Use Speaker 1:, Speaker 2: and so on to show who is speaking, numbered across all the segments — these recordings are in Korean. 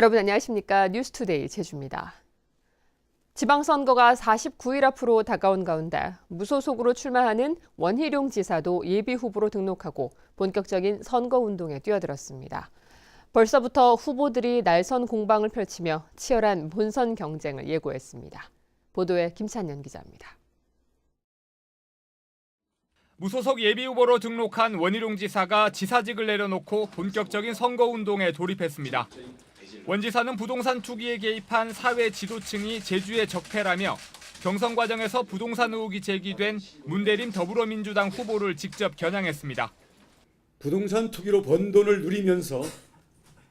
Speaker 1: 여러분 안녕하십니까? 뉴스투데이 제주입니다. 지방선거가 49일 앞으로 다가온 가운데 무소속으로 출마하는 원희룡 지사도 예비후보로 등록하고 본격적인 선거운동에 뛰어들었습니다. 벌써부터 후보들이 날선 공방을 펼치며 치열한 본선 경쟁을 예고했습니다. 보도에 김찬연 기자입니다.
Speaker 2: 무소속 예비후보로 등록한 원희룡 지사가 지사직을 내려놓고 본격적인 선거운동에 돌입했습니다. 원 지사는 부동산 투기에 개입한 사회 지도층이 제주의 적폐라며 경선 과정에서 부동산 의혹이 제기된 문대림 더불어민주당 후보를 직접 겨냥했습니다.
Speaker 3: 부동산 투기로 번 돈을 누리면서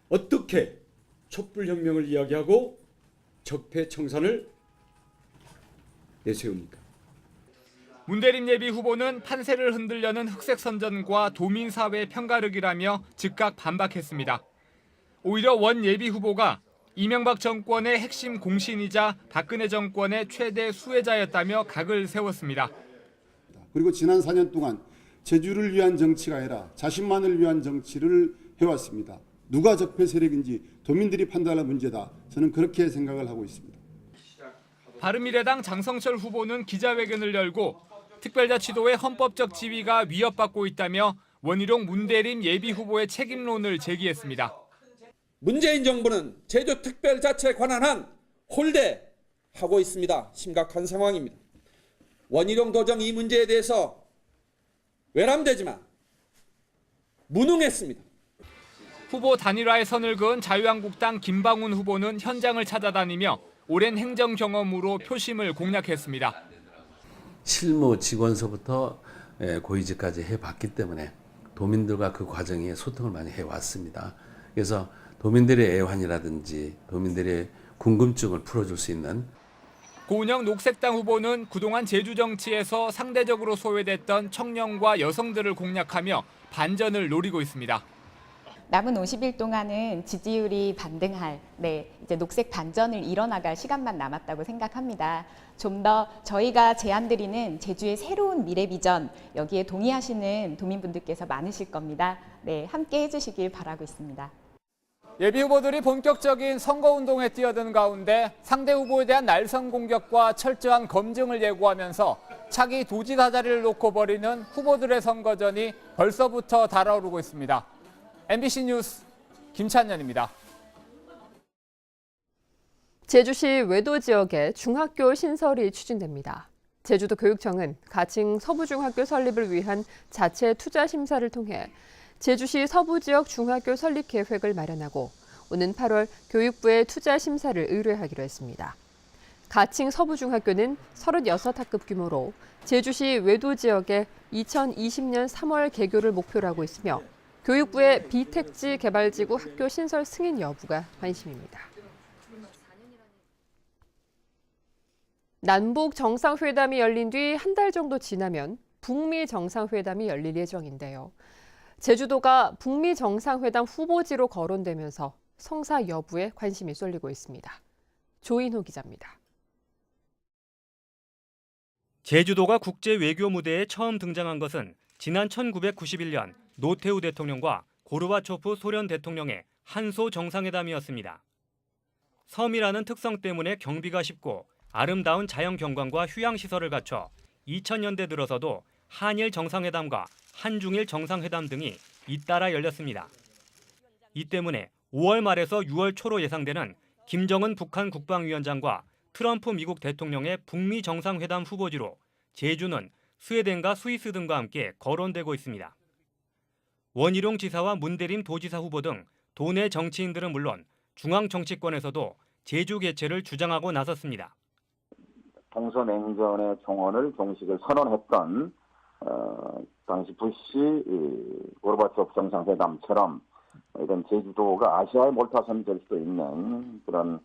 Speaker 3: 어떻게 촛불혁명을 이야기하고 적폐 청산을 내세웁니까?
Speaker 2: 문대림 예비 후보는 판세를 흔들려는 흑색 선전과 도민 사회 편가르기라며 즉각 반박했습니다. 오히려 원 예비 후보가 이명박 정권의 핵심 공신이자 박근혜 정권의 최대 수혜자였다며 각을 세웠습니다.
Speaker 4: 그리고 지난 4년 동안 제주를 위한 정치가 아니라 자신만을 위한 정치를 해왔습니다. 누가 적폐 세력인지 도민들이 판단할 문제다. 저는 그렇게 생각을 하고 있습니다.
Speaker 2: 바른미래당 장성철 후보는 기자회견을 열고 특별자치도의 헌법적 지위가 위협받고 있다며 원희룡 문대림 예비 후보의 책임론을 제기했습니다.
Speaker 5: 문재인 정부는 제주 특별자치에 관한 한 홀대하고 있습니다. 심각한 상황입니다. 원희룡 도정 이 문제에 대해서 외람되지만 무능했습니다.
Speaker 2: 후보 단일화에 선을 그은 자유한국당 김방훈 후보는 현장을 찾아다니며 오랜 행정 경험으로 표심을 공략했습니다.
Speaker 6: 실무 직원서부터 예, 고위직까지 해봤기 때문에 도민들과 그 과정에 소통을 많이 해왔습니다. 그래서 도민들의 애환이라든지 도민들의 궁금증을 풀어줄 수 있는
Speaker 2: 고은영 녹색당 후보는 그동안 제주 정치에서 상대적으로 소외됐던 청년과 여성들을 공략하며 반전을 노리고 있습니다.
Speaker 7: 남은 50일 동안은 지지율이 반등할, 네, 이제 녹색 반전을 이뤄나갈 시간만 남았다고 생각합니다. 좀 더 저희가 제안드리는 제주의 새로운 미래 비전, 여기에 동의하시는 도민분들께서 많으실 겁니다. 네, 함께 해주시길 바라고 있습니다.
Speaker 2: 예비 후보들이 본격적인 선거 운동에 뛰어든 가운데 상대 후보에 대한 날선 공격과 철저한 검증을 예고하면서 차기 도지사 자리를 놓고 벌이는 후보들의 선거전이 벌써부터 달아오르고 있습니다. MBC 뉴스 김찬현입니다.
Speaker 1: 제주시 외도 지역에 중학교 신설이 추진됩니다. 제주도 교육청은 가칭 서부중학교 설립을 위한 자체 투자 심사를 통해 제주시 서부 지역 중학교 설립 계획을 마련하고 오는 8월 교육부에 투자 심사를 의뢰하기로 했습니다. 가칭 서부중학교는 36학급 규모로 제주시 외도 지역에 2020년 3월 개교를 목표로 하고 있으며 교육부의 비택지 개발지구 학교 신설 승인 여부가 관심입니다. 남북 정상회담이 열린 뒤 한 달 정도 지나면 북미 정상회담이 열릴 예정인데요. 제주도가 북미 정상회담 후보지로 거론되면서 성사 여부에 관심이 쏠리고 있습니다. 조인호 기자입니다.
Speaker 2: 제주도가 국제 외교 무대에 처음 등장한 것은 지난 1991년 노태우 대통령과 고르바초프 소련 대통령의 한소 정상회담이었습니다. 섬이라는 특성 때문에 경비가 쉽고 아름다운 자연 경관과 휴양 시설을 갖춰 2000년대 들어서도 한일 정상회담과 한중일 정상회담 등이 잇따라 열렸습니다. 이 때문에 5월 말에서 6월 초로 예상되는 김정은 북한 국방위원장과 트럼프 미국 대통령의 북미 정상회담 후보지로 제주는 스웨덴과 스위스 등과 함께 거론되고 있습니다. 원희룡 지사와 문대림 도지사 후보 등 도내 정치인들은 물론 중앙 정치권에서도 제주 개최를 주장하고 나섰습니다.
Speaker 8: 동서냉전의 종언을 종식을 선언했던 어, 당시 부시 고르바초프 정상회담처럼 이런 제주도가 아시아의 몰타선이 될 수도 있는 그런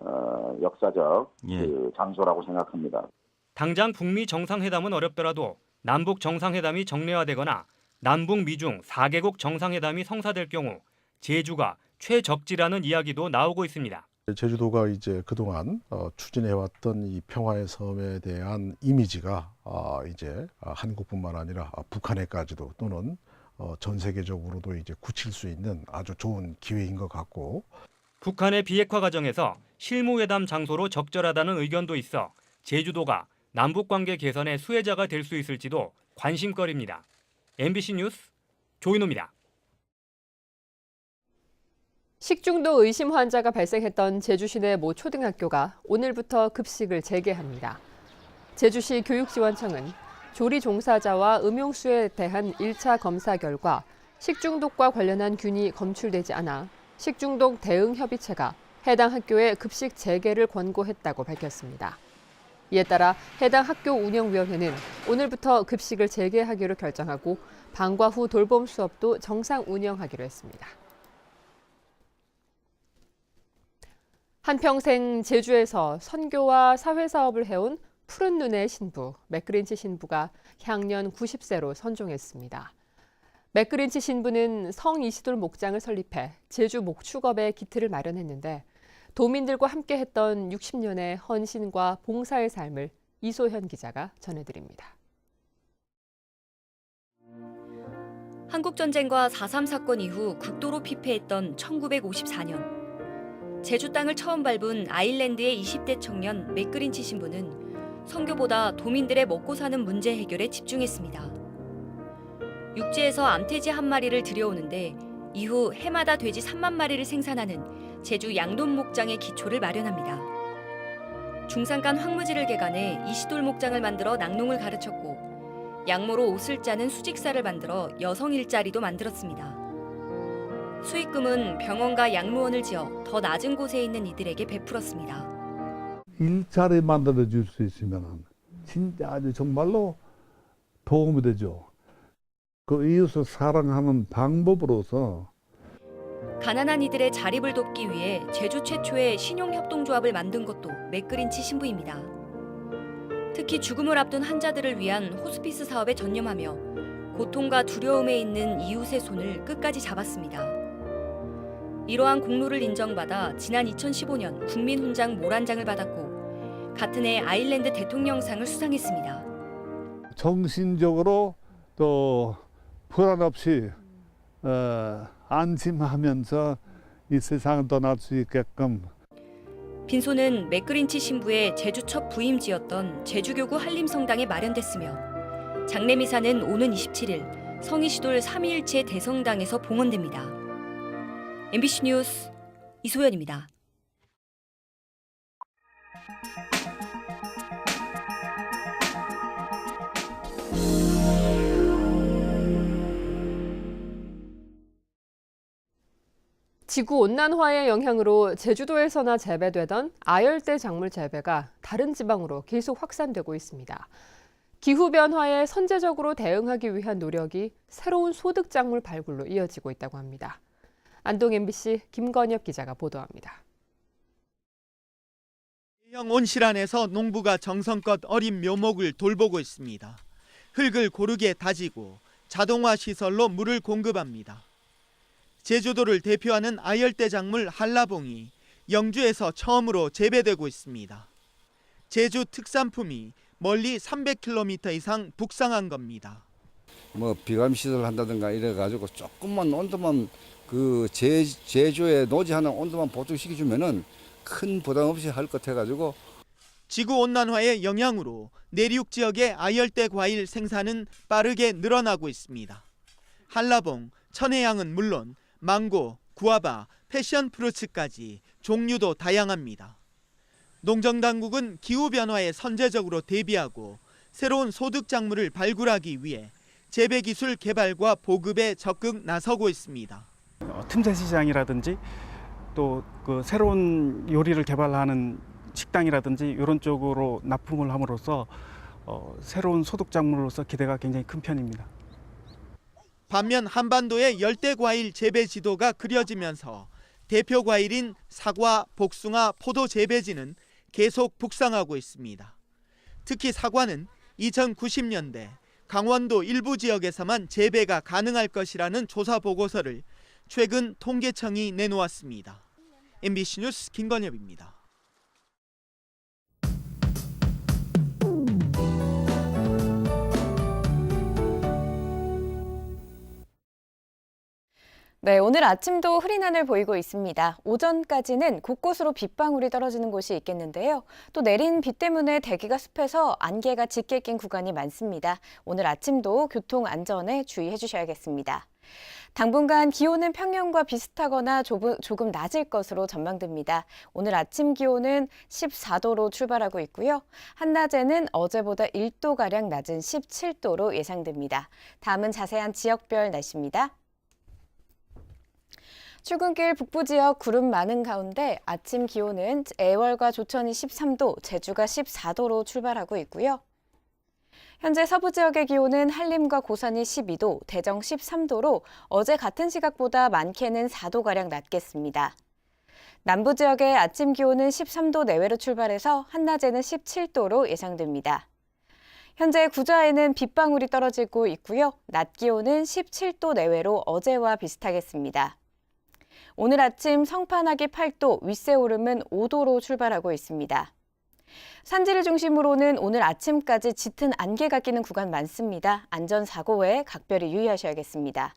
Speaker 8: 어, 역사적 그 장소라고 생각합니다.
Speaker 2: 당장 북미 정상회담은 어렵더라도 남북 정상회담이 정례화되거나 남북 미중 4개국 정상회담이 성사될 경우 제주가 최적지라는 이야기도 나오고 있습니다.
Speaker 9: 제주도가 이제 그동안 어, 추진해왔던 이 평화의 섬에 대한 이미지가 아, 이제 아, 한국뿐만 아니라 아, 북한에까지도 또는 어, 전 세계적으로도 이제 굳힐 수 있는 아주 좋은 기회인 것 같고
Speaker 2: 북한의 비핵화 과정에서 실무회담 장소로 적절하다는 의견도 있어 제주도가 남북 관계 개선의 수혜자가 될 수 있을지도 관심거리입니다. MBC 뉴스 조인호입니다.
Speaker 1: 식중독 의심 환자가 발생했던 제주시 내 모 초등학교가 오늘부터 급식을 재개합니다. 제주시 교육지원청은 조리 종사자와 음용수에 대한 1차 검사 결과 식중독과 관련한 균이 검출되지 않아 식중독 대응 협의체가 해당 학교에 급식 재개를 권고했다고 밝혔습니다. 이에 따라 해당 학교 운영위원회는 오늘부터 급식을 재개하기로 결정하고 방과 후 돌봄 수업도 정상 운영하기로 했습니다. 한평생 제주에서 선교와 사회사업을 해온 푸른 눈의 신부, 맥그린치 신부가 향년 90세로 선종했습니다. 맥그린치 신부는 성 이시돌 목장을 설립해 제주 목축업에 기틀을 마련했는데 도민들과 함께 했던 60년의 헌신과 봉사의 삶을 이소현 기자가 전해드립니다.
Speaker 10: 한국전쟁과 4.3 사건 이후 극도로 피폐했던 1954년 제주 땅을 처음 밟은 아일랜드의 20대 청년 맥그린치 신부는 선교보다 도민들의 먹고 사는 문제 해결에 집중했습니다. 육지에서 암돼지 한 마리를 들여오는데 이후 해마다 돼지 3만 마리를 생산하는 제주 양돈 목장의 기초를 마련합니다. 중산간 황무지를 개간해 이시돌 목장을 만들어 낙농을 가르쳤고 양모로 옷을 짜는 수직사를 만들어 여성 일자리도 만들었습니다. 수익금은 병원과 양로원을 지어 더 낮은 곳에 있는 이들에게 베풀었습니다.
Speaker 11: 일자리 만들어 줄 수 있으면 진짜 아주 정말로 도움이 되죠. 그 이웃을 사랑하는 방법으로서
Speaker 10: 가난한 이들의 자립을 돕기 위해 제주 최초의 신용협동조합을 만든 것도 맥그린치 신부입니다. 특히 죽음을 앞둔 환자들을 위한 호스피스 사업에 전념하며 고통과 두려움에 있는 이웃의 손을 끝까지 잡았습니다. 이러한 공로를 인정받아 지난 2015년 국민훈장 모란장을 받았고 같은 해 아일랜드 대통령상을 수상했습니다.
Speaker 11: 정신적으로 또 불안 없이 어, 안심하면서 이 세상을 떠날 수 있게끔
Speaker 10: 빈소는 맥그린치 신부의 제주 첫 부임지였던 제주교구 한림성당에 마련됐으며 장례미사는 오는 27일 성이시돌 삼위일체 대성당에서 봉헌됩니다. MBC 뉴스 이소연입니다.
Speaker 1: 지구 온난화의 영향으로 제주도에서나 재배되던 아열대 작물 재배가 다른 지방으로 계속 확산되고 있습니다. 기후 변화에 선제적으로 대응하기 위한 노력이 새로운 소득 작물 발굴로 이어지고 있다고 합니다. 안동 MBC 김건엽 기자가 보도합니다.
Speaker 12: 형 온실안에서 농부가 정성껏 어린 묘목을 돌보고 있습니다. 흙을 고르게 다지고 자동화 시설로 물을 공급합니다. 제주도를 대표하는 아열대 작물 한라봉이 영주에서 처음으로 재배되고 있습니다. 제주 특산품이 멀리 300km 이상 북상한 겁니다.
Speaker 13: 뭐 비감 시설 한다든가 이래 가지고 조금만 온도만 그 제, 제조에 노지하는 온도만 보충시켜 주면은 큰 부담 없이 할 것 해가지고
Speaker 12: 지구 온난화의 영향으로 내륙 지역의 아열대 과일 생산은 빠르게 늘어나고 있습니다. 한라봉, 천혜향은 물론 망고, 구아바, 패션 프루츠까지 종류도 다양합니다. 농정 당국은 기후 변화에 선제적으로 대비하고 새로운 소득 작물을 발굴하기 위해 재배 기술 개발과 보급에 적극 나서고 있습니다.
Speaker 14: 어, 틈새 시장이라든지 또 그 새로운 요리를 개발하는 식당이라든지 이런 쪽으로 납품을 함으로써 어, 새로운 소득 작물로서 기대가 굉장히 큰 편입니다.
Speaker 12: 반면 한반도의 열대 과일 재배 지도가 그려지면서 대표 과일인 사과, 복숭아, 포도 재배지는 계속 북상하고 있습니다. 특히 사과는 2090년대 강원도 일부 지역에서만 재배가 가능할 것이라는 조사 보고서를 최근 통계청이 내놓았습니다. MBC 뉴스 김건엽입니다.
Speaker 15: 네, 오늘 아침도 흐린 하늘 보이고 있습니다. 오전까지는 곳곳으로 빗방울이 떨어지는 곳이 있겠는데요. 또 내린 비 때문에 대기가 습해서 안개가 짙게 낀 구간이 많습니다. 오늘 아침도 교통 안전에 주의해 주셔야겠습니다. 당분간 기온은 평년과 비슷하거나 조금, 낮을 것으로 전망됩니다. 오늘 아침 기온은 14도로 출발하고 있고요. 한낮에는 어제보다 1도가량 낮은 17도로 예상됩니다. 다음은 자세한 지역별 날씨입니다. 출근길 북부 지역 구름 많은 가운데 아침 기온은 애월과 조천이 13도, 제주가 14도로 출발하고 있고요. 현재 서부 지역의 기온은 한림과 고산이 12도, 대정 13도로 어제 같은 시각보다 많게는 4도가량 낮겠습니다. 남부 지역의 아침 기온은 13도 내외로 출발해서 한낮에는 17도로 예상됩니다. 현재 구좌에는 빗방울이 떨어지고 있고요. 낮 기온은 17도 내외로 어제와 비슷하겠습니다. 오늘 아침 성판하기 8도, 윗세 오름은 5도로 출발하고 있습니다. 산지를 중심으로는 오늘 아침까지 짙은 안개가 끼는 구간 많습니다. 안전사고에 각별히 유의하셔야겠습니다.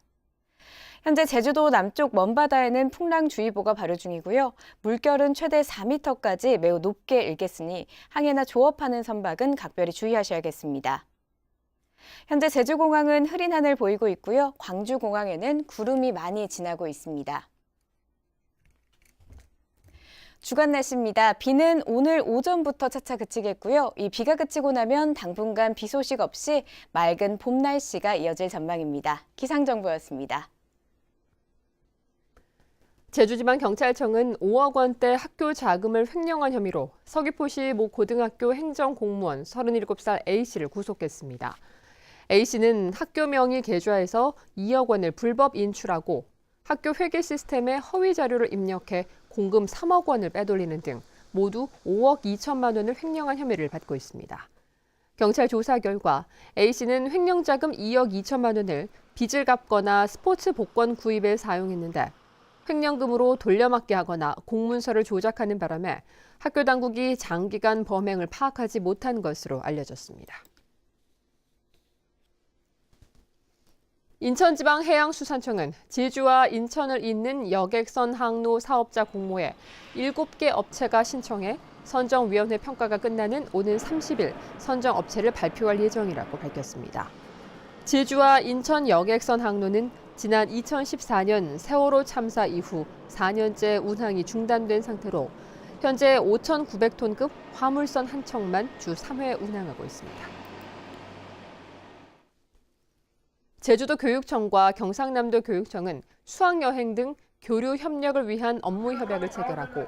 Speaker 15: 현재 제주도 남쪽 먼바다에는 풍랑주의보가 발효 중이고요. 물결은 최대 4m까지 매우 높게 일겠으니 항해나 조업하는 선박은 각별히 주의하셔야겠습니다. 현재 제주공항은 흐린 하늘 보이고 있고요. 광주공항에는 구름이 많이 지나고 있습니다. 주간 날씨입니다. 비는 오늘 오전부터 차차 그치겠고요. 이 비가 그치고 나면 당분간 비 소식 없이 맑은 봄 날씨가 이어질 전망입니다. 기상정보였습니다.
Speaker 1: 제주지방경찰청은 5억 원대 학교 자금을 횡령한 혐의로 서귀포시 모 고등학교 행정공무원 37살 A씨를 구속했습니다. A씨는 학교 명의 계좌에서 2억 원을 불법 인출하고 학교 회계 시스템에 허위 자료를 입력해 공금 3억 원을 빼돌리는 등 모두 5억 2천만 원을 횡령한 혐의를 받고 있습니다. 경찰 조사 결과 A씨는 횡령 자금 2억 2천만 원을 빚을 갚거나 스포츠 복권 구입에 사용했는데 횡령금으로 돌려막기 하거나 공문서를 조작하는 바람에 학교 당국이 장기간 범행을 파악하지 못한 것으로 알려졌습니다. 인천지방해양수산청은 제주와 인천을 잇는 여객선 항로 사업자 공모에 7개 업체가 신청해 선정위원회 평가가 끝나는 오는 30일 선정 업체를 발표할 예정이라고 밝혔습니다. 제주와 인천 여객선 항로는 지난 2014년 세월호 참사 이후 4년째 운항이 중단된 상태로 현재 5,900톤급 화물선 한 척만 주 3회 운항하고 있습니다. 제주도 교육청과 경상남도 교육청은 수학여행 등 교류 협력을 위한 업무 협약을 체결하고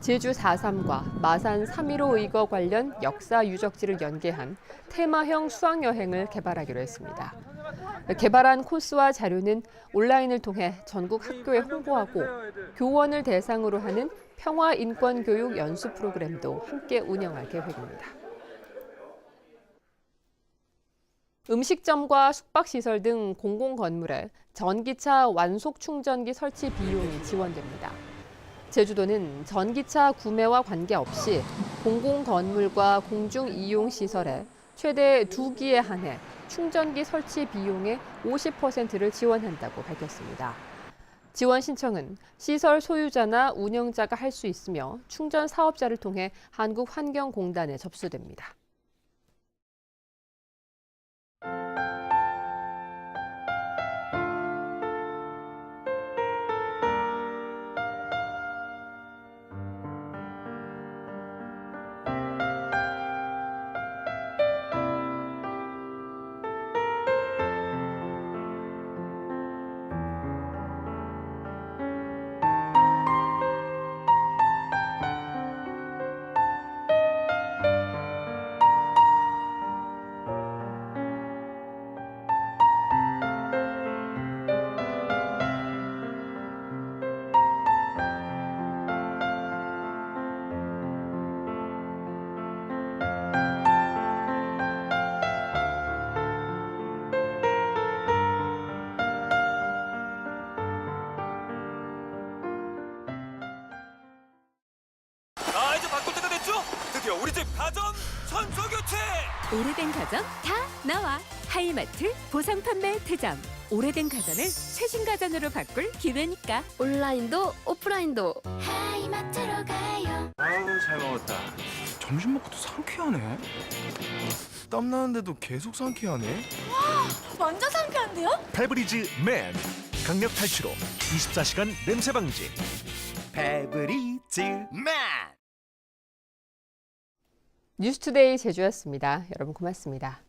Speaker 1: 제주 4.3과 마산 3.15 의거 관련 역사 유적지를 연계한 테마형 수학여행을 개발하기로 했습니다. 개발한 코스와 자료는 온라인을 통해 전국 학교에 홍보하고 교원을 대상으로 하는 평화 인권 교육 연수 프로그램도 함께 운영할 계획입니다. 음식점과 숙박시설 등 공공건물에 전기차 완속 충전기 설치 비용이 지원됩니다. 제주도는 전기차 구매와 관계없이 공공건물과 공중이용시설에 최대 두 기에 한해 충전기 설치 비용의 50%를 지원한다고 밝혔습니다. 지원 신청은 시설 소유자나 운영자가 할 수 있으며 충전 사업자를 통해 한국환경공단에 접수됩니다.
Speaker 16: 가전 선수 교체.
Speaker 17: 오래된 가전 다 나와 하이마트 보상 판매 대점 오래된 가전을 최신 가전으로 바꿀 기회니까.
Speaker 18: 온라인도 오프라인도 하이마트로 가요.
Speaker 16: 아유 잘 먹었다. 점심 먹고도 상쾌하네. 땀 나는데도 계속 상쾌하네.
Speaker 18: 완전 상쾌한데요?
Speaker 19: 페브리즈 맨 강력 탈취로 24시간 냄새 방지 페브리즈 맨
Speaker 1: 뉴스투데이 제주였습니다. 여러분 고맙습니다.